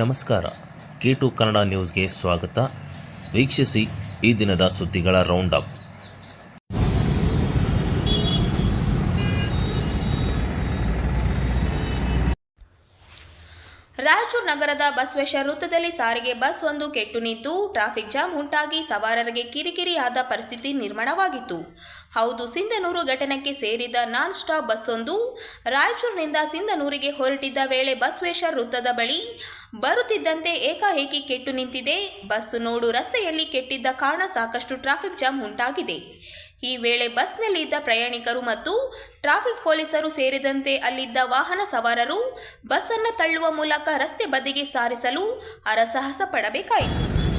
ನಮಸ್ಕಾರ. K to Kannada ನ್ಯೂಸ್ಗೆ ಸ್ವಾಗತ. ವೀಕ್ಷಿಸಿ ಈ ದಿನದ ಸುದ್ದಿಗಳ ರೌಂಡ್ ಅಪ್ ರಾಯಚೂರು ನಗರದ ಬಸವೇಶ್ವರ ವೃತ್ತದಲ್ಲಿ ಸಾರಿಗೆ ಬಸ್ ಒಂದು ಕೆಟ್ಟು ನಿಂತು ಟ್ರಾಫಿಕ್ ಜಾಮ್ ಉಂಟಾಗಿ ಸವಾರರಿಗೆ ಕಿರಿಕಿರಿಯಾದ ಪರಿಸ್ಥಿತಿ ನಿರ್ಮಾಣವಾಗಿತ್ತು. ಹೌದು, ಸಿಂಧನೂರು ಘಟನೆಗೆ ಸೇರಿದ ನಾನ್ ಸ್ಟಾಪ್ ಬಸ್ ಒಂದು ರಾಯಚೂರಿನಿಂದ ಸಿಂಧನೂರಿಗೆ ಹೊರಟಿದ್ದ ವೇಳೆ ಬಸವೇಶ್ವರ ವೃತ್ತದ ಬಳಿ ಬರುತ್ತಿದ್ದಂತೆ ಏಕಾಏಕಿ ಕೆಟ್ಟು ನಿಂತಿದೆ. ಬಸ್ಸು ನೋಡು ರಸ್ತೆಯಲ್ಲಿ ಕೆಟ್ಟಿದ್ದ ಕಾರಣ ಸಾಕಷ್ಟು ಟ್ರಾಫಿಕ್ ಜಾಮ್ ಉಂಟಾಗಿದೆ. ಈ ವೇಳೆ ಬಸ್ನಲ್ಲಿದ್ದ ಪ್ರಯಾಣಿಕರು ಮತ್ತು ಟ್ರಾಫಿಕ್ ಪೊಲೀಸರು ಸೇರಿದಂತೆ ಅಲ್ಲಿದ್ದ ವಾಹನ ಸವಾರರು ಬಸ್ಸನ್ನು ತಳ್ಳುವ ಮೂಲಕ ರಸ್ತೆ ಬದಿಗೆ ಸಾರಿಸಲು ಅರಸಾಹಸ ಪಡಬೇಕಾಯಿತು.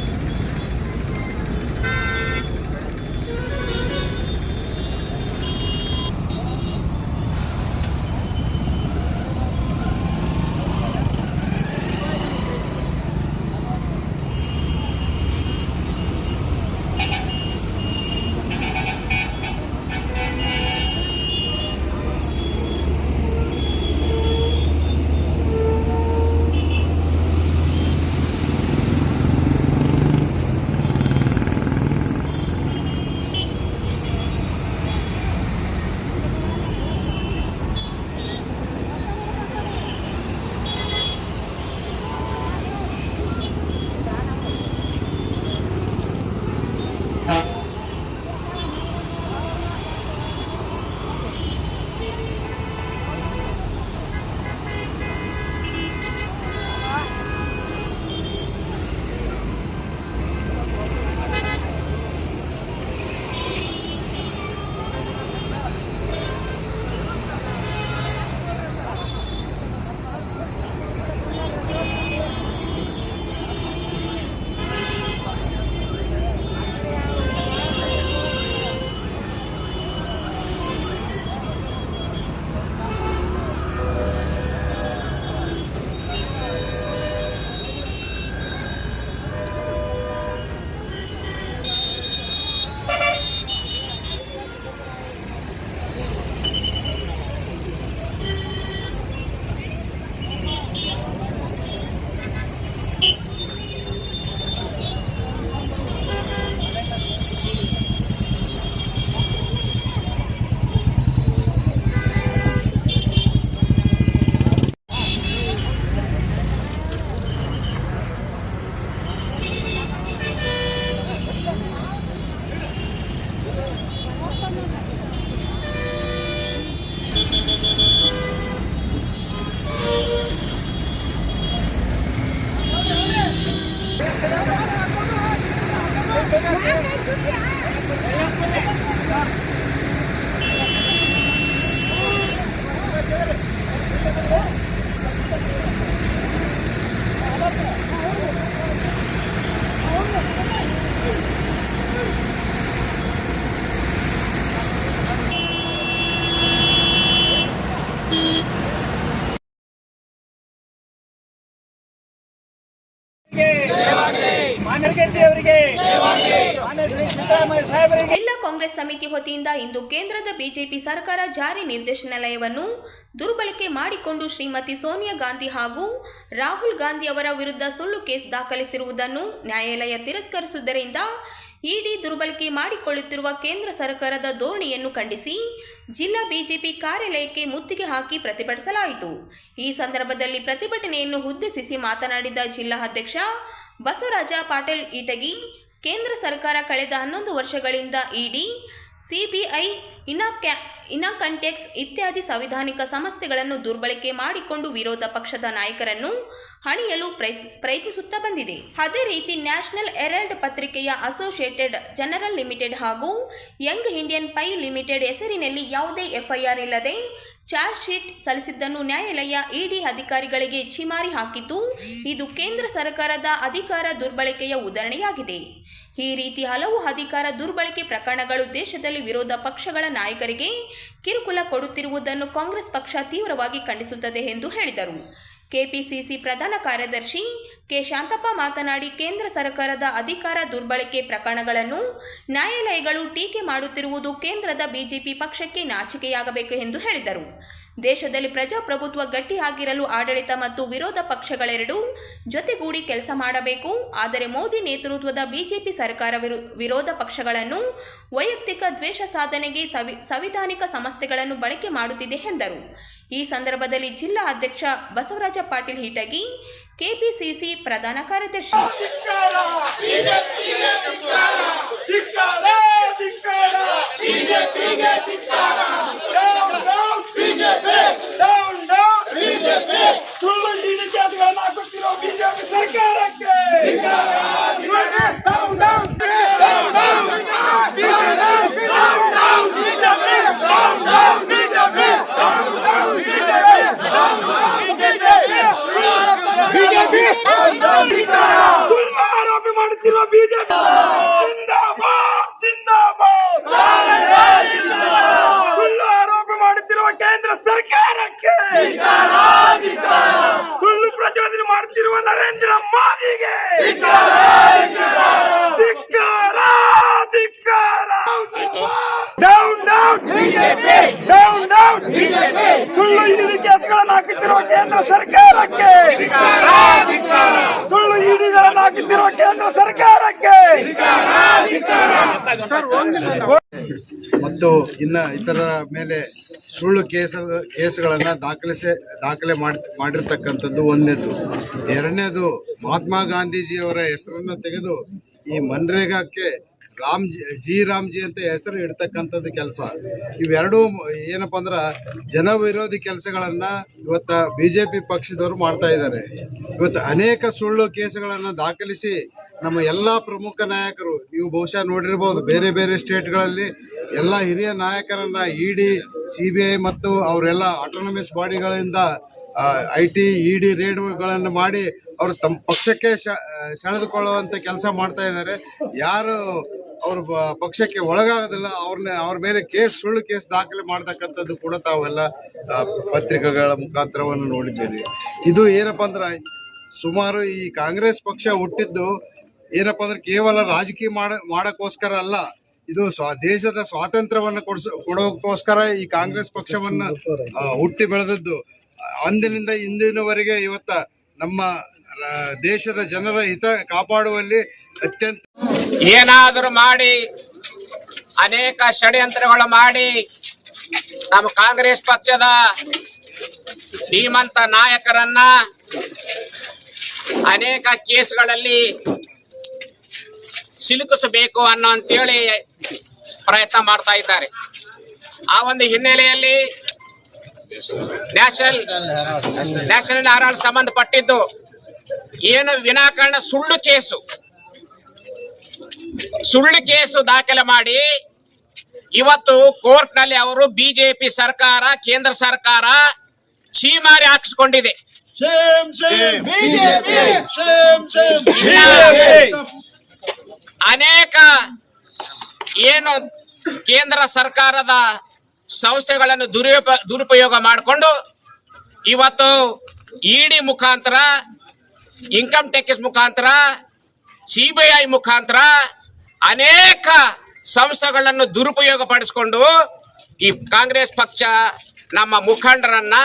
ಜಿಲ್ಲಾ ಕಾಂಗ್ರೆಸ್ ಸಮಿತಿ ವತಿಯಿಂದ ಇಂದು ಕೇಂದ್ರದ ಬಿಜೆಪಿ ಸರ್ಕಾರ ಜಾರಿ ನಿರ್ದೇಶನಾಲಯವನ್ನು ದುರ್ಬಳಕೆ ಮಾಡಿಕೊಂಡು ಶ್ರೀಮತಿ ಸೋನಿಯಾ ಗಾಂಧಿ ಹಾಗೂ ರಾಹುಲ್ ಗಾಂಧಿ ಅವರ ವಿರುದ್ಧ ಸುಳ್ಳು ಕೇಸ್ ದಾಖಲಿಸಿರುವುದನ್ನು ನ್ಯಾಯಾಲಯ ತಿರಸ್ಕರಿಸುವುದರಿಂದ ಇಡಿ ದುರ್ಬಳಕೆ ಮಾಡಿಕೊಳ್ಳುತ್ತಿರುವ ಕೇಂದ್ರ ಸರ್ಕಾರದ ಧೋರಣೆಯನ್ನು ಖಂಡಿಸಿ ಜಿಲ್ಲಾ ಬಿಜೆಪಿ ಕಾರ್ಯಾಲಯಕ್ಕೆ ಮುತ್ತಿಗೆ ಹಾಕಿ ಪ್ರತಿಭಟಿಸಲಾಯಿತು. ಈ ಸಂದರ್ಭದಲ್ಲಿ ಪ್ರತಿಭಟನೆಯನ್ನು ಉದ್ದೇಶಿಸಿ ಮಾತನಾಡಿದ ಜಿಲ್ಲಾ ಅಧ್ಯಕ್ಷ ಬಸವರಾಜ ಪಾಟೀಲ್ ಇಟಗಿ ಕೇಂದ್ರ ಸರ್ಕಾರ ಕಳೆದ ಹನ್ನೊಂದು ವರ್ಷಗಳಿಂದ ಇಡಿ ಸಿಬಿಐ ಇನಾಕ್ಯಾ ಇನಾಕಂಟೆಕ್ಸ್ ಇತ್ಯಾದಿ ಸಂವಿಧಾನಿಕ ಸಂಸ್ಥೆಗಳನ್ನು ದುರ್ಬಳಕೆ ಮಾಡಿಕೊಂಡು ವಿರೋಧ ಪಕ್ಷದ ನಾಯಕರನ್ನು ಹಣಿಯಲು ಪ್ರಯತ್- ಪ್ರಯತ್ನಿಸುತ್ತಾ ಬಂದಿದೆ. ಅದೇ ರೀತಿ ನ್ಯಾಷನಲ್ ಹೆರಾಲ್ಡ್ ಪತ್ರಿಕೆಯ ಅಸೋಸಿಯೇಟೆಡ್ ಜನರಲ್ ಲಿಮಿಟೆಡ್ ಹಾಗೂ ಯಂಗ್ ಇಂಡಿಯನ್ ಪೈ ಲಿಮಿಟೆಡ್ ಹೆಸರಿನಲ್ಲಿ ಯಾವುದೇ ಎಫ್ಐಆರ್ ಇಲ್ಲದೆ ಚಾರ್ಜ್ ಶೀಟ್ ಸಲ್ಲಿಸಿದ್ದನ್ನು ನ್ಯಾಯಾಲಯ ಇಡಿ ಅಧಿಕಾರಿಗಳಿಗೆ ಛಿಮಾರಿ ಹಾಕಿದ್ದು, ಇದು ಕೇಂದ್ರ ಸರ್ಕಾರದ ಅಧಿಕಾರ ದುರ್ಬಳಕೆಯ ಉದಾಹರಣೆಯಾಗಿದೆ. ಈ ರೀತಿ ಹಲವು ಅಧಿಕಾರ ದುರ್ಬಳಕೆ ಪ್ರಕರಣಗಳು ದೇಶದಲ್ಲಿ ವಿರೋಧ ಪಕ್ಷಗಳ ನಾಯಕರಿಗೆ ಕಿರುಕುಳ ಕೊಡುತ್ತಿರುವುದನ್ನು ಕಾಂಗ್ರೆಸ್ ಪಕ್ಷ ತೀವ್ರವಾಗಿ ಖಂಡಿಸುತ್ತದೆ ಎಂದು ಹೇಳಿದರು. ಕೆಪಿಸಿಸಿ ಪ್ರಧಾನ ಕಾರ್ಯದರ್ಶಿ ಕೆ. ಶಾಂತಪ್ಪ ಮಾತನಾಡಿ, ಕೇಂದ್ರ ಸರ್ಕಾರದ ಅಧಿಕಾರ ದುರ್ಬಳಕೆ ಪ್ರಕರಣಗಳನ್ನು ನ್ಯಾಯಾಲಯಗಳು ಟೀಕೆ ಮಾಡುತ್ತಿರುವುದು ಕೇಂದ್ರದ ಬಿಜೆಪಿ ಪಕ್ಷಕ್ಕೆ ನಾಚಿಕೆಯಾಗಬೇಕು ಎಂದು ಹೇಳಿದರು. ದೇಶದಲ್ಲಿ ಪ್ರಜಾಪ್ರಭುತ್ವ ಗಟ್ಟಿಯಾಗಿರಲು ಆಡಳಿತ ಮತ್ತು ವಿರೋಧ ಪಕ್ಷಗಳೆರಡೂ ಜೊತೆಗೂಡಿ ಕೆಲಸ ಮಾಡಬೇಕು. ಆದರೆ ಮೋದಿ ನೇತೃತ್ವದ ಬಿಜೆಪಿ ಸರ್ಕಾರ ವಿರು, ವಿರೋಧ ಪಕ್ಷಗಳನ್ನು ವೈಯಕ್ತಿಕ ದ್ವೇಷ ಸಾಧನೆಗೆ ಸಂವಿ, ಸಂವಿಧಾನಿಕ ಸಂಸ್ಥೆಗಳನ್ನು ಬಳಕೆ ಮಾಡುತ್ತಿದೆ ಎಂದರು. ಈ ಸಂದರ್ಭದಲ್ಲಿ ಜಿಲ್ಲಾ ಅಧ್ಯಕ್ಷ ಬಸವರಾಜ ಪಾಟೀಲ್ ಹಿಟಗಿ, ಕೆಪಿಸಿಸಿ ಪ್ರಧಾನ ಕಾರ್ಯದರ್ಶಿ. ಧಿಕ್ಕಾರ ಬಿಜೆಪಿಗೆ ಧಿಕ್ಕಾರ down down BJP. Down down BJP ಸುಳ್ಳು ಹೇಳಿಕೆಗಳನ್ನು ಹಾಕುತ್ತಿರೋ ಬಿಜೆಪಿ ಸರ್ಕಾರಕ್ಕೆ ಡೌನ್ ಡೌನ್ ಬಿಜೆಪಿ. ಸುಳ್ಳು ಆರೋಪಿ ಮಾಡುತ್ತಿರುವ ಬಿಜೆಪಿ ಜಿಂದಾಬಾದ್ ಜಿಂದಾಬಾದ್ ಸುಳ್ಳು ಆರೋಪ ಮಾಡುತ್ತಿರುವ ಕೇಂದ್ರ ಸರ್ಕಾರಕ್ಕೆ ಸುಳ್ಳು ಪ್ರಚೋದನೆ ಮಾಡುತ್ತಿರುವ ನರೇಂದ್ರ ಮೋದಿಗೆ ಧಿಕ್ಕಾರ ಧಿಕ್ಕಾರ down down BJP down down BJP ಸುಳ್ಳು ಇಡಿ ಕೇಸ್ಗಳನ್ನು ಹಾಕುತ್ತಿರುವ ಕೇಂದ್ರ ಸರ್ಕಾರಕ್ಕೆ ಸುಳ್ಳು ಇಡಿಗಳನ್ನು ಹಾಕುತ್ತಿರುವ ಕೇಂದ್ರ ಸರ್ಕಾರಕ್ಕೆ ಮತ್ತು ಇನ್ನ ಇತರ ಮೇಲೆ ಸುಳ್ಳು ಕೇಸ ಕೇಸುಗಳನ್ನು ದಾಖಲಿಸಿ ದಾಖಲೆ ಮಾಡಿ ಮಾಡಿರ್ತಕ್ಕಂಥದ್ದು ಒಂದನೇದು ಎರಡನೇದು ಮಹಾತ್ಮ ಗಾಂಧೀಜಿಯವರ ಹೆಸರನ್ನು ತೆಗೆದು ಈ ಮನ್ರೇಗಾಕ್ಕೆ ರಾಮ್ ಜಿ ಜಿ ರಾಮ್ಜಿ ಅಂತ ಹೆಸರು ಇಡ್ತಕ್ಕಂಥದ್ದು ಕೆಲಸ. ಇವೆರಡೂ ಏನಪ್ಪ ಅಂದ್ರೆ ಜನ ವಿರೋಧಿ ಕೆಲಸಗಳನ್ನು ಇವತ್ತು ಬಿ ಜೆ ಪಿ ಪಕ್ಷದವರು ಮಾಡ್ತಾ ಇದ್ದಾರೆ. ಇವತ್ತು ಅನೇಕ ಸುಳ್ಳು ಕೇಸುಗಳನ್ನು ದಾಖಲಿಸಿ ನಮ್ಮ ಎಲ್ಲ ಪ್ರಮುಖ ನಾಯಕರು, ನೀವು ಬಹುಶಃ ನೋಡಿರ್ಬೋದು ಬೇರೆ ಬೇರೆ ಸ್ಟೇಟ್ಗಳಲ್ಲಿ ಎಲ್ಲ ಹಿರಿಯ ನಾಯಕರನ್ನು E D C B I ಮತ್ತು ಅವರೆಲ್ಲ ಆಟೋನಮಸ್ ಬಾಡಿಗಳಿಂದ ಐ ಟಿ, ಇ ಡಿ ರೇಡ್ಗಳನ್ನು ಮಾಡಿ ಅವರು ತಮ್ಮ ಪಕ್ಷಕ್ಕೆ ಸೆಳೆದುಕೊಳ್ಳುವಂಥ ಕೆಲಸ ಮಾಡ್ತಾ ಇದ್ದಾರೆ. ಯಾರು ಅವ್ರ ಪಕ್ಷಕ್ಕೆ ಒಳಗಾಗೋದಿಲ್ಲ ಅವ್ರನ್ನ ಅವ್ರ ಮೇಲೆ ಕೇಸ್, ಸುಳ್ಳು ಕೇಸ್ ದಾಖಲೆ ಮಾಡ್ತಕ್ಕಂಥದ್ದು ಕೂಡ ತಾವೆಲ್ಲ ಪತ್ರಿಕೆಗಳ ಮುಖಾಂತರವನ್ನು ನೋಡಿದ್ದೀರಿ. ಇದು ಏನಪ್ಪ ಅಂದ್ರೆ, ಸುಮಾರು ಈ ಕಾಂಗ್ರೆಸ್ ಪಕ್ಷ ಹುಟ್ಟಿದ್ದು ಏನಪ್ಪ ಅಂದ್ರೆ ಕೇವಲ ರಾಜಕೀಯ ಮಾಡ, ಮಾಡಕ್ಕೋಸ್ಕರ ಅಲ್ಲ. ಇದು ಸ್ವ, ದೇಶದ ಸ್ವಾತಂತ್ರ್ಯವನ್ನು ಕೊಡ್ಸ, ಕೊಡೋಕ್ಕೋಸ್ಕರ ಈ ಕಾಂಗ್ರೆಸ್ ಪಕ್ಷವನ್ನ ಹುಟ್ಟಿ ಬೆಳೆದದ್ದು. ಅಂದಿನಿಂದ ಇಂದಿನವರೆಗೆ ಇವತ್ತ ನಮ್ಮ ದೇಶದ ಜನರ ಹಿತ ಕಾಪಾಡುವಲ್ಲಿ ಅತ್ಯಂತ ಏನಾದರೂ ಮಾಡಿ, ಅನೇಕ ಷಡ್ಯಂತ್ರಗಳು ಮಾಡಿ, ನಮ್ಮ ಕಾಂಗ್ರೆಸ್ ಪಕ್ಷದ ಶ್ರೀಮಂತ ನಾಯಕರನ್ನ ಅನೇಕ ಕೇಸ್ಗಳಲ್ಲಿ ಸಿಲುಕಿಸಬೇಕು ಅನ್ನೋ ಅಂತೇಳಿ ಪ್ರಯತ್ನ ಮಾಡ್ತಾ ಇದ್ದಾರೆ. ಆ ಒಂದು ಹಿನ್ನೆಲೆಯಲ್ಲಿ ನ್ಯಾಷನಲ್ ನ್ಯಾಷನಲ್ ಹೆರಾಲ್ಡ್ ಸಂಬಂಧಪಟ್ಟಿದ್ದು ಏನು ವಿನಾಕಾರಣ ಸುಳ್ಳು ಕೇಸು. ಸುಳ್ಳು ಕೇಸು ದಾಖಲೆ ಮಾಡಿ ಇವತ್ತು ಕೋರ್ಟ್ನಲ್ಲಿ ಅವರು ಬಿಜೆಪಿ ಸರ್ಕಾರ ಕೇಂದ್ರ ಸರ್ಕಾರ ಚೀಮಾರಿ ಹಾಕಿಸ್ಕೊಂಡಿದೆ. ಅನೇಕ ಏನು ಕೇಂದ್ರ ಸರ್ಕಾರದ ಸಂಸ್ಥೆಗಳನ್ನು ದುರುಪ ದುರುಪಯೋಗ ಮಾಡಿಕೊಂಡು ಇವತ್ತು ಇಡಿ ಮುಖಾಂತರ ಇನ್ಕಮ್ ಟ್ಯಾಕ್ಸ್ ಮುಖಾಂತರ ಸಿಬಿಐ ಮುಖಾಂತರ ಅನೇಕ ಸಂಸ್ಥೆಗಳನ್ನು ದುರುಪಯೋಗ ಪಡಿಸಿಕೊಂಡು ಈ ಕಾಂಗ್ರೆಸ್ ಪಕ್ಷ ನಮ್ಮ ಮುಖಂಡರನ್ನ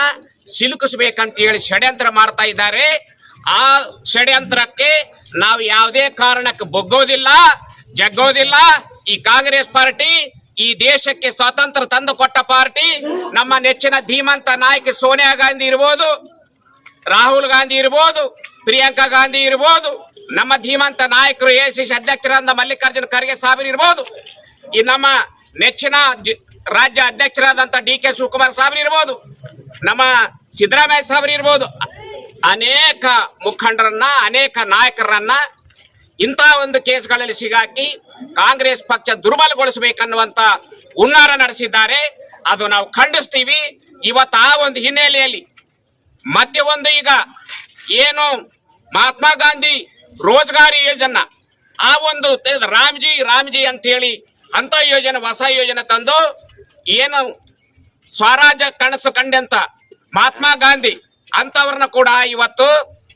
ಸಿಲುಕಿಸಬೇಕಂತ ಹೇಳಿ ಷಡ್ಯಂತ್ರ ಮಾಡ್ತಾ ಇದ್ದಾರೆ. ಆ ಷಡ್ಯಂತ್ರಕ್ಕೆ ನಾವು ಯಾವುದೇ ಕಾರಣಕ್ಕೆ ಬೊಗ್ಗೋದಿಲ್ಲ, ಜಗ್ಗೋದಿಲ್ಲ. ಈ ಕಾಂಗ್ರೆಸ್ ಪಾರ್ಟಿ, ಈ ದೇಶಕ್ಕೆ ಸ್ವಾತಂತ್ರ್ಯ ತಂದು ಕೊಟ್ಟ ಪಾರ್ಟಿ, ನಮ್ಮ ನೆಚ್ಚಿನ ಧೀಮಂತ ನಾಯಕಿ ಸೋನಿಯಾ ಗಾಂಧಿ ಇರ್ಬೋದು. ರಾಹುಲ್ ಗಾಂಧಿ ಇರ್ಬೋದು, ಪ್ರಿಯಾಂಕಾ ಗಾಂಧಿ ಇರ್ಬೋದು, ನಮ್ಮ ಧೀಮಂತ ನಾಯಕರು, ಎ ಸಿ ಅಧ್ಯಕ್ಷರಾದ ಮಲ್ಲಿಕಾರ್ಜುನ ಖರ್ಗೆ ಸಾಹೇಬರು ಇರ್ಬೋದು, ಈ ನಮ್ಮ ನೆಚ್ಚಿನ ರಾಜ್ಯ ಅಧ್ಯಕ್ಷರಾದಂತ ಡಿ ಕೆ ಶಿವಕುಮಾರ್ ಸಾಹೇಬರು ಇರ್ಬೋದು, ನಮ್ಮ ಸಿದ್ದರಾಮಯ್ಯ ಸಾಹೇಬರು ಇರ್ಬೋದು, ಅನೇಕ ಮುಖಂಡರನ್ನ, ಅನೇಕ ನಾಯಕರನ್ನ ಇಂಥ ಒಂದು ಕೇಸ್ಗಳಲ್ಲಿ ಸಿಗಾಕಿ ಕಾಂಗ್ರೆಸ್ ಪಕ್ಷ ದುರ್ಬಲಗೊಳಿಸಬೇಕನ್ನುವಂತ ಹುನ್ನಾರ ನಡೆಸಿದ್ದಾರೆ. ಅದು ನಾವು ಖಂಡಿಸ್ತೀವಿ. ಇವತ್ತು ಆ ಒಂದು ಹಿನ್ನೆಲೆಯಲ್ಲಿ ಮತ್ತೆ ಒಂದು ಈಗ ಏನು ಮಹಾತ್ಮ ಗಾಂಧಿ ರೋಜ್ಗಾರಿ ಯೋಜನಾ. ಆ ಒಂದು ರಾಮ್ಜಿ ರಾಮ್ಜಿ ಅಂತ ಹೇಳಿ ಅಂತ ಯೋಜನೆ, ಹೊಸ ಯೋಜನೆ ತಂದು ಏನು ಸ್ವರಾಜ್ಯ ಕನಸು ಕಂಡಂತ ಮಹಾತ್ಮ ಗಾಂಧಿ ಅಂತವ್ರನ್ನ ಕೂಡ ಇವತ್ತು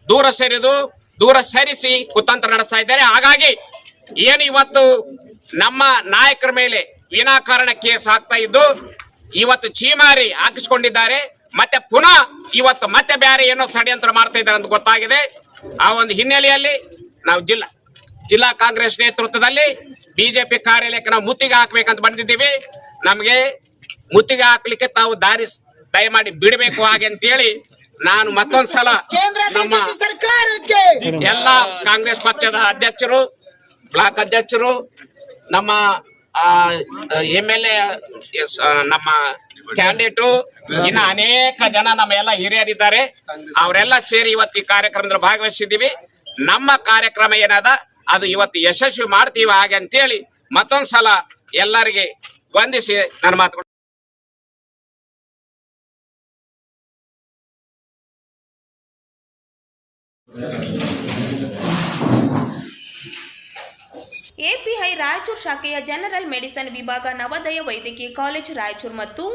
ದೂರ ಸರಿದು, ದೂರ ಸರಿಸಿ ಕುತಂತ್ರ ನಡೆಸ್ತಾ ಇದ್ದಾರೆ. ಹಾಗಾಗಿ ಏನು ಇವತ್ತು ನಮ್ಮ ನಾಯಕರ ಮೇಲೆ ವಿನಾಕಾರಣ ಕೇಸ್ ಆಗ್ತಾ ಇದ್ದು, ಇವತ್ತು ಚೀಮಾರಿ ಹಾಕಿಸ್ಕೊಂಡಿದ್ದಾರೆ. ಮತ್ತೆ ಪುನಃ ಇವತ್ತು ಮತ್ತೆ ಬೇರೆ ಏನೋ ಷಡ್ಯಂತ್ರ ಮಾಡ್ತಾ ಇದ್ದಾರೆ ಅಂತ ಗೊತ್ತಾಗಿದೆ. ಆ ಒಂದು ಹಿನ್ನೆಲೆಯಲ್ಲಿ ನಾವು ಜಿಲ್ಲಾ ಜಿಲ್ಲಾ ಕಾಂಗ್ರೆಸ್ ನೇತೃತ್ವದಲ್ಲಿ ಬಿಜೆಪಿ ಕಾರ್ಯಾಲಯಕ್ಕೆ ನಾವು ಮುತ್ತಿಗೆ ಹಾಕ್ಬೇಕಂತ ಬಂದಿದ್ದೀವಿ. ನಮಗೆ ಮುತ್ತಿಗೆ ಹಾಕ್ಲಿಕ್ಕೆ ತಾವು ದಾರಿ ದಯಮಾಡಿ ಬಿಡಬೇಕು ಹಾಗೆ ಅಂತೇಳಿ ನಾನು ಮತ್ತೊಂದ್ಸಲ ನಮ್ಮ ಎಲ್ಲ ಕಾಂಗ್ರೆಸ್ ಪಕ್ಷದ ಅಧ್ಯಕ್ಷರು ಬ್ಲಾಕ್ ಅಧ್ಯಕ್ಷರು ನಮ್ಮ ಎಂ ಎಲ್ ಎ ನಮ್ಮ ಕ್ಯಾಂಡಿಡೇಟು ಇನ್ನ ಅನೇಕ ಜನ ನಮ್ಮ ಎಲ್ಲ ಹಿರಿಯರಿದ್ದಾರೆ. ಅವರೆಲ್ಲ ಸೇರಿ ಇವತ್ತು ಈ ಕಾರ್ಯಕ್ರಮದಲ್ಲಿ ಭಾಗವಹಿಸಿದ್ದೀವಿ. ನಮ್ಮ ಕಾರ್ಯಕ್ರಮ ಏನದ, ಅದು ಇವತ್ತು ಯಶಸ್ವಿ ಮಾಡ್ತೀವಿ ಹಾಗೆ ಅಂತೇಳಿ ಮತ್ತೊಂದ್ಸಲ ಎಲ್ಲರಿಗೆ ವಂದಿಸಿ ನನ್ನ ಮಾತುಗಳು. ಎಪಿಐ ರಾಯಚೂರು ಶಾಖೆಯ ಜನರಲ್ ಮೆಡಿಸನ್ ವಿಭಾಗ ನವೋದಯ ವೈದ್ಯಕೀಯ ಕಾಲೇಜ್ ರಾಯಚೂರು ಮತ್ತು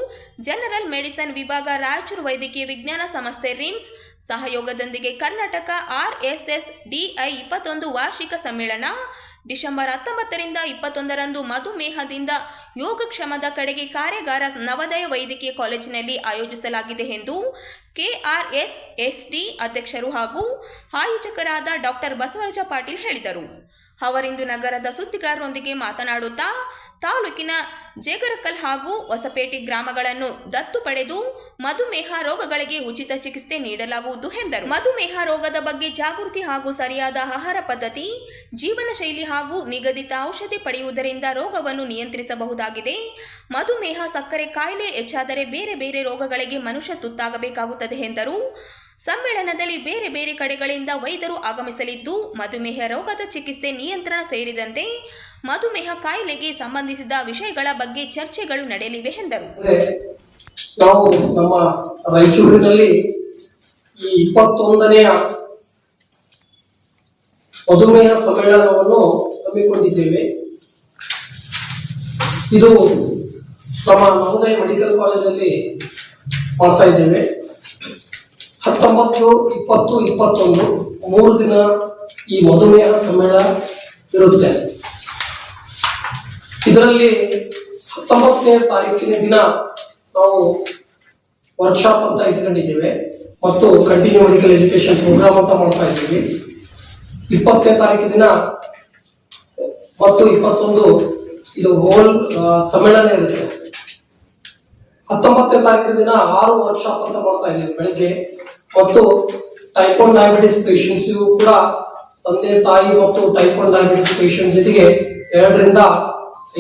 ಜನರಲ್ ಮೆಡಿಸನ್ ವಿಭಾಗ ರಾಯಚೂರು ವೈದ್ಯಕೀಯ ವಿಜ್ಞಾನ ಸಂಸ್ಥೆ ರಿಮ್ಸ್ ಸಹಯೋಗದೊಂದಿಗೆ ಕರ್ನಾಟಕ ಆರ್ಎಸ್ಎಸ್ ಡಿಐ ಇಪ್ಪತ್ತೊಂದು ವಾರ್ಷಿಕ ಸಮ್ಮೇಳನ ಡಿಸೆಂಬರ್ ಹತ್ತೊಂಬತ್ತರಿಂದ ಇಪ್ಪತ್ತೊಂದರಂದು ಮಧುಮೇಹದಿಂದ ಯೋಗಕ್ಷಮದ ಕಡೆಗೆ ಕಾರ್ಯಾಗಾರ ನವೋದಯ ವೈದ್ಯಕೀಯ ಕಾಲೇಜಿನಲ್ಲಿ ಆಯೋಜಿಸಲಾಗಿದೆ ಎಂದು ಕೆಆರ್ಎಸ್ಎಸ್ಡಿ ಅಧ್ಯಕ್ಷರು ಹಾಗೂ ಆಯೋಜಕರಾದ ಡಾಕ್ಟರ್ ಬಸವರಾಜ ಪಾಟೀಲ್ ಹೇಳಿದರು. ಅವರಿಂದು ನಗರದ ಸುದ್ದಿಗಾರರೊಂದಿಗೆ ಮಾತನಾಡುತ್ತಾ ತಾಲೂಕಿನ ಜೇಗರಕಲ್ ಹಾಗೂ ಹೊಸಪೇಟೆ ಗ್ರಾಮಗಳನ್ನು ದತ್ತು ಪಡೆದು ಮಧುಮೇಹ ರೋಗಗಳಿಗೆ ಉಚಿತ ಚಿಕಿತ್ಸೆ ನೀಡಲಾಗುವುದು ಎಂದರು. ಮಧುಮೇಹ ರೋಗದ ಬಗ್ಗೆ ಜಾಗೃತಿ ಹಾಗೂ ಸರಿಯಾದ ಆಹಾರ ಪದ್ಧತಿ ಜೀವನ ಶೈಲಿ ಹಾಗೂ ನಿಗದಿತ ಔಷಧಿ ಪಡೆಯುವುದರಿಂದ ರೋಗವನ್ನು ನಿಯಂತ್ರಿಸಬಹುದಾಗಿದೆ. ಮಧುಮೇಹ ಸಕ್ಕರೆ ಕಾಯಿಲೆ ಹೆಚ್ಚಾದರೆ ಬೇರೆ ಬೇರೆ ರೋಗಗಳಿಗೆ ಮನುಷ್ಯ ತುತ್ತಾಗಬೇಕಾಗುತ್ತದೆ ಎಂದರು. ಸಮ್ಮೇಳನದಲ್ಲಿ ಬೇರೆ ಬೇರೆ ಕಡೆಗಳಿಂದ ವೈದ್ಯರು ಆಗಮಿಸಲಿದ್ದು, ಮಧುಮೇಹ ರೋಗದ ಚಿಕಿತ್ಸೆ ನಿಯಂತ್ರಣ ಸೇರಿದಂತೆ ಮಧುಮೇಹ ಕಾಯಿಲೆಗೆ ಸಂಬಂಧಿಸಿದ ವಿಷಯಗಳ ಬಗ್ಗೆ ಚರ್ಚೆಗಳು ನಡೆಯಲಿವೆ ಎಂದರು. ನಾವು ನಮ್ಮ ರಾಯಚೂರಿನಲ್ಲಿ ಈ ಇಪ್ಪತ್ತೊಂದನೆಯ ಮಧುಮೇಹ ಸಮ್ಮೇಳನವನ್ನು ಹಮ್ಮಿಕೊಂಡಿದ್ದೇವೆ. ಇದು ನಮ್ಮ ಮಹೋದಯ ಮೆಡಿಕಲ್ ಕಾಲೇಜಲ್ಲಿ ಮಾಡ್ತಾ ಇದ್ದೇವೆ. ಹತ್ತೊಂಬತ್ತು, ಇಪ್ಪತ್ತು, ಇಪ್ಪತ್ತೊಂದು, ಮೂರು ದಿನ ಈ ಮಧುಮೇಹ ಸಮ್ಮೇಳನ ಇರುತ್ತೆ. ಇದರಲ್ಲಿ ಹತ್ತೊಂಬತ್ತನೇ ತಾರೀಕಿನ ದಿನ ನಾವು ವರ್ಕ್ಶಾಪ್ ಅಂತ ಇಟ್ಕೊಂಡಿದ್ದೇವೆ ಮತ್ತು ಕಂಟಿನ್ಯೂ ಮೆಡಿಕಲ್ ಎಜುಕೇಶನ್ ಪ್ರೋಗ್ರಾಮ್ ಅಂತ ಮಾಡ್ತಾ ಇದ್ದೀವಿ. ಇಪ್ಪತ್ತನೇ ತಾರೀಕಿನ ದಿನ ಮತ್ತು ಇಪ್ಪತ್ತೊಂದು, ಇದು ಹೋಲ್ ಸಮ್ಮೇಳನ ಇರುತ್ತೆ. ಹತ್ತೊಂಬತ್ತನೇ ತಾರೀಕಿನ ದಿನ ಆರು ವರ್ಕ್ಶಾಪ್ ಅಂತ ಮಾಡ್ತಾ ಇದ್ದೀವಿ ಬೆಳಗ್ಗೆ. ಮತ್ತು ಟೈಪ್ ಒನ್ ಡಯಾಬಿಟಿಸ್ ಪೇಷಂಟ್ಸ್ ಕೂಡ ತಂದೆ ತಾಯಿ ಮತ್ತು ಟೈಪ್ ಒನ್ ಡಯಾಬಿಟಿಸ್ ಪೇಷಂಟ್ ಜೊತೆಗೆ ಎರಡರಿಂದ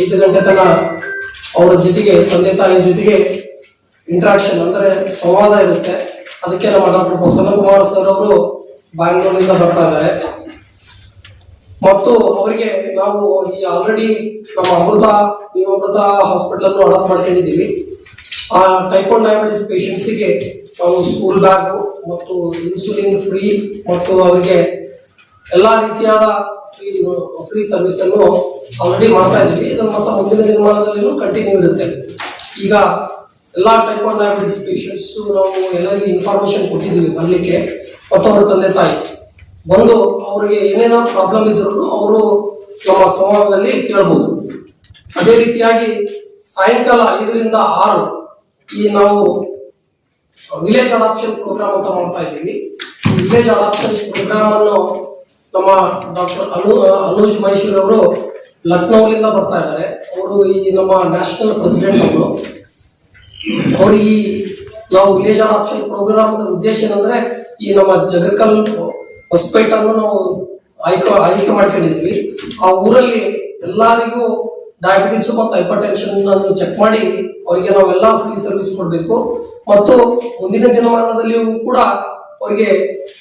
ಐದು ಗಂಟೆ ತನಕ ಅವರ ಜೊತೆಗೆ, ತಂದೆ ತಾಯಿ ಜೊತೆಗೆ ಇಂಟ್ರಾಕ್ಷನ್ ಅಂದ್ರೆ ಸಂವಾದ ಇರುತ್ತೆ. ಅದಕ್ಕೆ ನಮ್ಮ ಡಾಕ್ಟರ್ ಪ್ರಸನ್ನ ಕುಮಾರ್ ಸರ್ ಅವರು ಬ್ಯಾಂಗ್ಳೂರಿನಿಂದ ಬರ್ತಾ ಇದ್ದಾರೆ. ಮತ್ತು ಅವರಿಗೆ ನಾವು ಈ ಆಲ್ರೆಡಿ ನಮ್ಮ ಅಮೃತ ನೀವು ಅಮೃತ ಹಾಸ್ಪಿಟಲ್ ಅನ್ನು ಅಡಾಪ್ಟ್ ಮಾಡ್ಕೊಂಡಿದ್ದೀವಿ. ಆ ಟೈಪ್ ಒನ್ ಡಯಾಬಿಟಿಸ್ ಪೇಷಂಟ್ಸಿಗೆ ನಾವು ಸ್ಕೂಲ್ ಬ್ಯಾಗು ಮತ್ತು ಇನ್ಸುಲಿನ್ ಫ್ರೀ ಮತ್ತು ಅವರಿಗೆ ಎಲ್ಲಾ ರೀತಿಯಾದ ಫ್ರೀ ಫ್ರೀ ಸರ್ವಿಸ್ ಅನ್ನು ಆಲ್ರೆಡಿ ಮಾಡ್ತಾ ಇದ್ದೀವಿ. ಇದು ಮತ್ತೆ ಮುಂದಿನ ದಿನಮಾನದಲ್ಲಿಯೂ ಕಂಟಿನ್ಯೂ ಇರುತ್ತೆ. ಈಗ ಎಲ್ಲಾ ಟೈಪ್ ಆಫ್ ಡಯಾಬಿಟಿಸ್ ಪೇಷಂಟ್ಸ್ ನಾವು ಎಲ್ಲರಿಗೂ ಇನ್ಫಾರ್ಮೇಶನ್ ಕೊಟ್ಟಿದ್ದೀವಿ ಬರ್ಲಿಕ್ಕೆ. ಮತ್ತು ತಂದೆ ತಾಯಿ. ಬಂದು ಅವರಿಗೆ ಏನೇನೋ ಪ್ರಾಬ್ಲಮ್ ಇದ್ರು ಅವರು ನಮ್ಮ ಸಂವಾದದಲ್ಲಿ ಕೇಳಬಹುದು ಅದೇ ರೀತಿಯಾಗಿ ಸಾಯಂಕಾಲ ಐದರಿಂದ ಆರು ಈ ನಾವು ವಿಲೇಜ್ ಅಡಾಪ್ಷನ್ ಪ್ರೋಗ್ರಾಮ್ ಅಂತ ಮಾಡ್ತಾ ಇದ್ದೀವಿ. ವಿಲೇಜ್ ಅಡಾಪ್ಷನ್ ಪ್ರೋಗ್ರಾಮ್ ಅನ್ನು ನಮ್ಮ ಡಾಕ್ಟರ್ ಅನು ಅನುಜ್ ಮಹೇಶ್ವರ್ ಅವರು ಲಕ್ನೌಲಿಂದ ಬರ್ತಾ ಇದ್ದಾರೆ. ಅವರು ಈ ನಮ್ಮ ನ್ಯಾಷನಲ್ ಪ್ರೆಸಿಡೆಂಟ್ ಅವರು. ಅವರು ಈ ನಾವು ವಿಲೇಜ್ ಅಡಾಪ್ಷನ್ ಪ್ರೋಗ್ರಾಮ್ ಉದ್ದೇಶ ಏನಂದ್ರೆ ಈ ನಮ್ಮ ಜಗಕಲ್ ಹೊಸಪೇಟನ್ನು ನಾವು ಆಯ್ಕೆ ಆಯ್ಕೆ ಮಾಡ್ಕೊಂಡಿದ್ವಿ ಆ ಊರಲ್ಲಿ ಎಲ್ಲರಿಗೂ ಡಯಾಬಿಟಿಸ್ ಮತ್ತು ಹೈಪರ್ ಟೆನ್ಷನ್ ಚೆಕ್ ಮಾಡಿ ಅವರಿಗೆ ನಾವೆಲ್ಲ ಫ್ರೀ ಸರ್ವಿಸ್ ಕೊಡಬೇಕು. ಮತ್ತು ಮುಂದಿನ ದಿನಮಾನದಲ್ಲಿಯೂ ಕೂಡ ಅವರಿಗೆ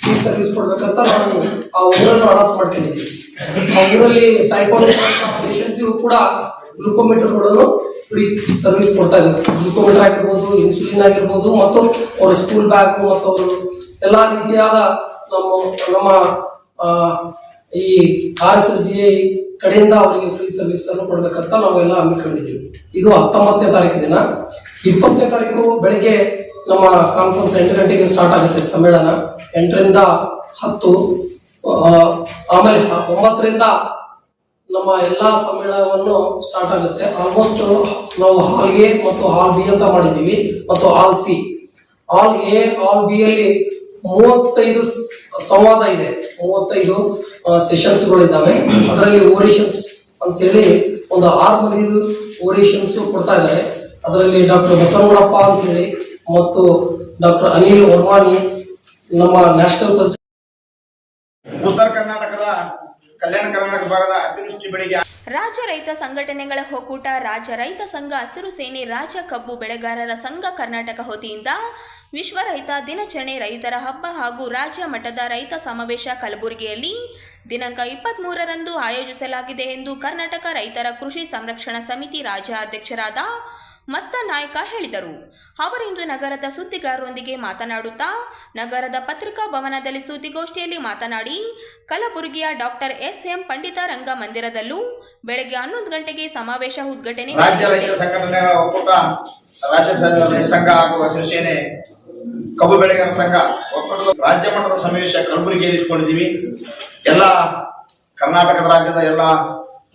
ಫ್ರೀ ಸರ್ವಿಸ್ ಕೊಡ್ಬೇಕಂತ ನಾನು ಆ ಊರನ್ನು ಅಡಾಪ್ಟ್ ಮಾಡ್ಕೊಂಡಿದ್ದೀನಿ. ಆ ಊರಲ್ಲಿ ಕೂಡ ಗ್ಲೂಕೋಮೀಟರ್ ಕೂಡ ಗ್ಲುಕೋಮೀಟರ್ಗಳನ್ನು ಫ್ರೀ ಸರ್ವಿಸ್ ಕೊಡ್ತಾ ಇದ್ದೀವಿ ಗ್ಲುಕೋಮೀಟರ್ ಆಗಿರ್ಬೋದು ಇನ್ಸುಲಿನ್ ಆಗಿರ್ಬೋದು, ಮತ್ತು ಅವರ ಸ್ಕೂಲ್ ಬ್ಯಾಗ್ ಮತ್ತು ಅವರು ಎಲ್ಲ ರೀತಿಯಾದ ನಮ್ಮ ನಮ್ಮ ಈ R S S D I ಕಡೆಯಿಂದ ಅವರಿಗೆ ಫ್ರೀ ಸರ್ವಿಸ್ ಅನ್ನು ಕೊಡ್ಬೇಕಂತ ನಾವೆಲ್ಲ ಹಮ್ಮಿಕೊಂಡಿದ್ದೀವಿ ಇದು ಹತ್ತೊಂಬತ್ತನೇ ತಾರೀಕು ದಿನ. ಇಪ್ಪತ್ತನೇ ತಾರೀಕು ಬೆಳಿಗ್ಗೆ ನಮ್ಮ ಕಾನ್ಫರೆನ್ಸ್ ಎಂಟು ಗಂಟೆಗೆ ಸ್ಟಾರ್ಟ್ ಆಗುತ್ತೆ ಸಮ್ಮೇಳನ. ಎಂಟರಿಂದ ಹತ್ತು ಆಮೇಲೆ ಒಂಬತ್ತರಿಂದ ನಮ್ಮ ಎಲ್ಲಾ ಸಮ್ಮೇಳನವನ್ನು ಸ್ಟಾರ್ಟ್ ಆಗುತ್ತೆ. ಆಲ್ಮೋಸ್ಟ್ ನಾವು ಹಾಲ್ ಎ ಮತ್ತು ಹಾಲ್ ಬಿ ಅಂತ ಮಾಡಿದ್ದೀವಿ. ಮತ್ತು hall C hall A hall B ಅಲ್ಲಿ ಮೂವತ್ತೈದು ಸಂವಾದ ಇದೆ. ಮೂವತ್ತೈದು ಸೆಷನ್ಸ್ಗಳು ಇದ್ದಾವೆ ಅದರಲ್ಲಿ ಓರೇಷನ್ಸ್ ಅಂತೇಳಿ ಒಂದು ಆರು ಮಂದಿ ಓರೇಷನ್ಸ್ ಕೊಡ್ತಾ ಇದ್ದಾರೆ. ಅದರಲ್ಲಿ ಡಾಕ್ಟರ್ ಬಸವಣ್ಣಪ್ಪ ಅಂತ ಹೇಳಿ ಮತ್ತು ಡಾಕ್ಟರ್ ಅನಿಲ್ ವರ್ಮಾನಿ ನಮ್ಮ ನ್ಯಾಷನಲ್ ಪ್ರೆಸಿಡೆಂಟ್ ಉತ್ತರ ಕರ್ನಾಟಕದ ಕಲ್ಯಾಣ ಕರ್ನಾಟಕ ಭಾಗದ ಅತಿವೃಷ್ಟಿ ಬೆಳೆಗೆ ರಾಜ್ಯ ರೈತ ಸಂಘಟನೆಗಳ ಒಕ್ಕೂಟ ರಾಜ್ಯ ರೈತ ಸಂಘ ಹಸಿರು ಸೇನೆ ರಾಜ್ಯ ಕಬ್ಬು ಬೆಳೆಗಾರರ ಸಂಘ ಕರ್ನಾಟಕ ವತಿಯಿಂದ ವಿಶ್ವ ರೈತ ದಿನಾಚರಣೆ ರೈತರ ಹಬ್ಬ ಹಾಗೂ ರಾಜ್ಯ ಮಟ್ಟದ ರೈತ ಸಮಾವೇಶ ಕಲಬುರಗಿಯಲ್ಲಿ ದಿನಾಂಕ ಇಪ್ಪತ್ತ್ಮೂರರಂದು ಆಯೋಜಿಸಲಾಗಿದೆ ಎಂದು ಕರ್ನಾಟಕ ರೈತರ ಕೃಷಿ ಸಂರಕ್ಷಣಾ ಸಮಿತಿ ರಾಜ್ಯ ಅಧ್ಯಕ್ಷರಾದ ಮಸ್ತ ನಾಯಕ ಹೇಳಿದರು. ಅವರಿಂದು ನಗರದ ಸುದ್ದಿಗಾರರೊಂದಿಗೆ ಮಾತನಾಡುತ್ತಾ ನಗರದ ಪತ್ರಿಕಾ ಭವನದಲ್ಲಿ ಸುದ್ದಿಗೋಷ್ಠಿಯಲ್ಲಿ ಮಾತನಾಡಿ ಕಲಬುರಗಿಯ doctor S M Pandita Ranga ಮಂದಿರದಲ್ಲೂ ಬೆಳಗ್ಗೆ ಹನ್ನೊಂದು ಗಂಟೆಗೆ ಸಮಾವೇಶ ಉದ್ಘಾಟನೆ ರಾಜ್ಯ ರೈತ ಸಂಘಟನೆಗಳ ಒಕ್ಕೂಟ ರಾಜ್ಯ ಸಂಘ ಹಾಗೂ ಶಿವಸೇನೆ ಸೇನೆ ಕಬ್ಬು ಬೆಳೆಗಾರರ ಸಂಘ ಒಕ್ಕೂಟದ ರಾಜ್ಯ ಮಟ್ಟದ ಸಮಾವೇಶ ಕಲಬುರಗಿಯಲ್ಲಿ ಇಟ್ಕೊಂಡಿದ್ದೀವಿ. ಎಲ್ಲ ಕರ್ನಾಟಕದ ರಾಜ್ಯದ ಎಲ್ಲ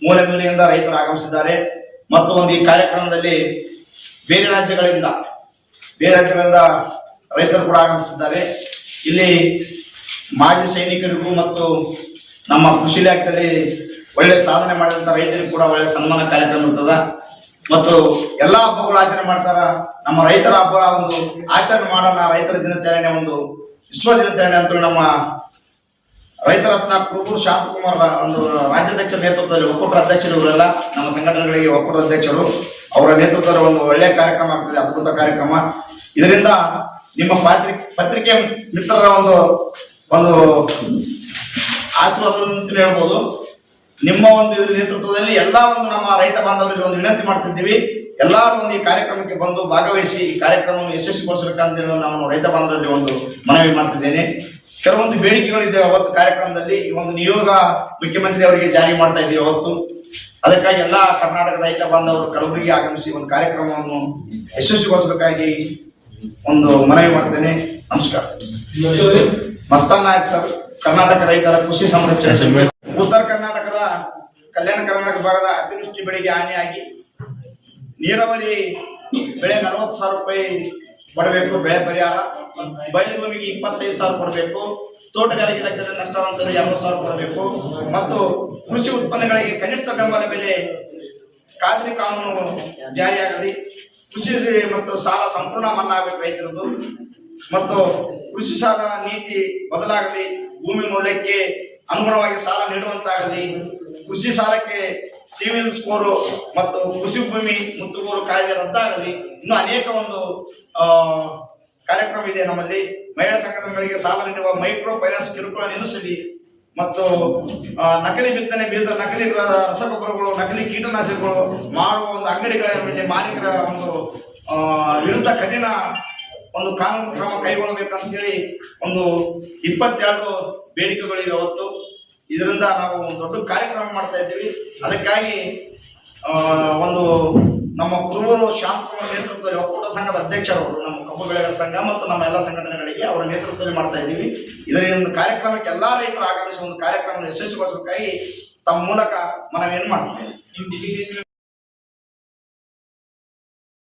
ಮೂಲೆ ಮೂಲೆಯಿಂದ ರೈತರು ಆಗಮಿಸಿದ್ದಾರೆ. ಮತ್ತು ಒಂದು ಈ ಕಾರ್ಯಕ್ರಮದಲ್ಲಿ ಬೇರೆ ರಾಜ್ಯಗಳಿಂದ ಬೇರೆ ರಾಜ್ಯಗಳಿಂದ ರೈತರು ಕೂಡ ಆಗಮಿಸಿದ್ದಾರೆ. ಇಲ್ಲಿ ಮಾಜಿ ಸೈನಿಕರಿಗೂ ಮತ್ತು ನಮ್ಮ ಕೃಷಿ ಇಲಾಖೆಯಲ್ಲಿ ಒಳ್ಳೆ ಸಾಧನೆ ಮಾಡಿದಂತ ರೈತರಿಗೂ ಕೂಡ ಒಳ್ಳೆ ಸನ್ಮಾನ ಕಾರ್ಯಕ್ರಮ ಇರ್ತದ. ಮತ್ತು ಎಲ್ಲಾ ಹಬ್ಬಗಳು ಆಚರಣೆ ಮಾಡ್ತಾರ. ನಮ್ಮ ರೈತರ ಹಬ್ಬ ಒಂದು ಆಚರಣೆ ಮಾಡೋಣ, ರೈತರ ದಿನಾಚರಣೆ ಒಂದು ವಿಶ್ವ ದಿನಾಚರಣೆ ಅಂತ ನಮ್ಮ ರೈತರತ್ನ ಕುರುಬೂರು ಶಾಂತಕುಮಾರ್ ಒಂದು ರಾಜ್ಯಾಧ್ಯಕ್ಷರ ನೇತೃತ್ವದಲ್ಲಿ ಒಕ್ಕೂಟ ಅಧ್ಯಕ್ಷರು ಇವರೆಲ್ಲ, ನಮ್ಮ ಸಂಘಟನೆಗಳಿಗೆ ಒಕ್ಕೂಟದ ಅಧ್ಯಕ್ಷರು. ಅವರ ನೇತೃತ್ವದ ಒಂದು ಒಳ್ಳೆಯ ಕಾರ್ಯಕ್ರಮ ಆಗ್ತದೆ, ಅದ್ಭುತ ಕಾರ್ಯಕ್ರಮ. ಇದರಿಂದ ನಿಮ್ಮ ಪಾತ್ರಿ, ಪತ್ರಿಕೆ ಮಿತ್ರರ ಒಂದು ಒಂದು ಆಶೀರ್ವಾದ ಹೇಳ್ಬೋದು. ನಿಮ್ಮ ಒಂದು ನೇತೃತ್ವದಲ್ಲಿ ಎಲ್ಲಾ ಒಂದು ನಮ್ಮ ರೈತ ಬಾಂಧವರಿಗೆ ಒಂದು ವಿನಂತಿ ಮಾಡ್ತಿದ್ದೀವಿ. ಎಲ್ಲರೂ ಒಂದು ಈ ಕಾರ್ಯಕ್ರಮಕ್ಕೆ ಬಂದು ಭಾಗವಹಿಸಿ ಈ ಕಾರ್ಯಕ್ರಮವನ್ನು ಯಶಸ್ವಿಗೊಳಿಸಬೇಕಂತ ನಾನು ರೈತ ಬಾಂಧವರಲ್ಲಿ ಒಂದು ಮನವಿ ಮಾಡ್ತಿದ್ದೇನೆ. ಕೆಲವೊಂದು ಬೇಡಿಕೆಗಳಿದ್ದಾವೆ ಅವತ್ತು ಕಾರ್ಯಕ್ರಮದಲ್ಲಿ. ಈ ಒಂದು ನಿಯೋಗ ಮುಖ್ಯಮಂತ್ರಿ ಅವರಿಗೆ ಜಾರಿ ಮಾಡ್ತಾ ಇದ್ದೀವಿ ಅವತ್ತು. ಅದಕ್ಕಾಗಿ ಎಲ್ಲಾ ಕರ್ನಾಟಕದ ರೈತ ಬಾಂಧವರು ಕಲಬುರಗಿ ಆಗಮಿಸಿ ಒಂದು ಕಾರ್ಯಕ್ರಮವನ್ನು ಯಶಸ್ವಿಗೊಳಿಸಬೇಕಾಗಿ ಒಂದು ಮನವಿ ಮಾಡ್ತೇನೆ. ನಮಸ್ಕಾರ. ಮಸ್ತಾನ್ ನಾಯಕ್ ಸರ್, ಕರ್ನಾಟಕ ರೈತರ ಕೃಷಿ ಸಂರಕ್ಷಣೆ. ಉತ್ತರ ಕರ್ನಾಟಕದ ಕಲ್ಯಾಣ ಕರ್ನಾಟಕ ಭಾಗದ ಅತಿವೃಷ್ಟಿ ಬೆಳೆಗೆ ಹಾನಿಯಾಗಿ ನೀರಾವರಿ ಬೆಳೆ ನಲವತ್ತು ಸಾವಿರ ರೂಪಾಯಿ ಕೊಡಬೇಕು, ಬೆಳೆ ಪರಿಹಾರ. ಬಯಲು ಭೂಮಿಗೆ ಇಪ್ಪತ್ತೈದು ಸಾವಿರ ಕೊಡಬೇಕು. ತೋಟಗಾರಿಕೆ ಇಲಾಖೆಯಲ್ಲಿ ನಷ್ಟ ಅಂತಂದ್ರೆ ಎರಡು ಸಾವಿರ ಕೊಡಬೇಕು. ಮತ್ತು ಕೃಷಿ ಉತ್ಪನ್ನಗಳಿಗೆ ಕನಿಷ್ಠ ಬೆಂಬಲ ಬೆಲೆ ಖಾತ್ರಿ ಕಾನೂನು ಜಾರಿಯಾಗಲಿ. ಕೃಷಿ ಮತ್ತು ಸಾಲ ಸಂಪೂರ್ಣ ಮನ್ನಾ ಆಗಬೇಕು ರೈತರದ್ದು ಮತ್ತು ಕೃಷಿ ಸಾಲ ನೀತಿ ಬದಲಾಗಲಿ. ಭೂಮಿ ಮೌಲ್ಯಕ್ಕೆ ಅನುಗುಣವಾಗಿ ಸಾಲ ನೀಡುವಂತಾಗಲಿ. ಕೃಷಿ ಸಾಲಕ್ಕೆ ಸಿವಿಲ್ ಸ್ಕೋರು ಮತ್ತು ಕೃಷಿ ಭೂಮಿ ಮುತ್ತುಗೋರು ಕಾಯ್ದೆ ರದ್ದಾಗಲಿ. ಇನ್ನೂ ಅನೇಕ ಒಂದು ಕಾರ್ಯಕ್ರಮ ಇದೆ ನಮ್ಮಲ್ಲಿ. ಮಹಿಳಾ ಸಂಘಟನೆಗಳಿಗೆ ಸಾಲ ನೀಡುವ ಮೈಕ್ರೋ ಫೈನಾನ್ಸ್ ಕಿರುಕುಳ ನಿಲ್ಲಿಸಲಿ ಮತ್ತು ನಕಲಿ ಬಿತ್ತನೆ ಬೀಜ ನಕಲಿ ರಸಗೊಬ್ಬರಗಳು, ನಕಲಿ ಕೀಟನಾಶಕಗಳು ಮಾಡುವ ಒಂದು ಅಂಗಡಿಗಳ ಮೇಲೆ ಮಾಲೀಕರ ಒಂದು ವಿರುದ್ಧ ಕಠಿಣ ಒಂದು ಕಾನೂನು ಕ್ರಮ ಕೈಗೊಳ್ಳಬೇಕಂತ ಹೇಳಿ ಒಂದು ಇಪ್ಪತ್ತೆರಡು ಬೇಡಿಕೆಗಳಿವೆ ಅವತ್ತು. ಇದರಿಂದ ನಾವು ಒಂದು ದೊಡ್ಡ ಕಾರ್ಯಕ್ರಮ ಮಾಡ್ತಾ ಇದ್ದೀವಿ. ಅದಕ್ಕಾಗಿ ಒಂದು ನಮ್ಮ ಕುರುಬರು ಶಾಂತಕುಮಾರ್ ನೇತೃತ್ವದಲ್ಲಿ ಒಕ್ಕೂಟ ಸಂಘದ ಅಧ್ಯಕ್ಷರು ಕಬ್ಬು ಸಂಘ ಮತ್ತು ನಮ್ಮ ಎಲ್ಲ ಸಂಘಟನೆಗಳಿಗೆ ಅವರ ನೇತೃತ್ವದಲ್ಲಿ ಮಾಡ್ತಾ ಇದ್ದೀವಿ. ಇದರ ಒಂದು ಕಾರ್ಯಕ್ರಮಕ್ಕೆ ಎಲ್ಲ ರೈತರು ಆಗಮಿಸುವ ಒಂದು ಕಾರ್ಯಕ್ರಮ ಯಶಸ್ವಿಗೊಳಿಸಬೇಕಾಗಿ ತಮ್ಮ ಮೂಲಕ ಮನವಿಯನ್ನು ಮಾಡ್ತೇನೆ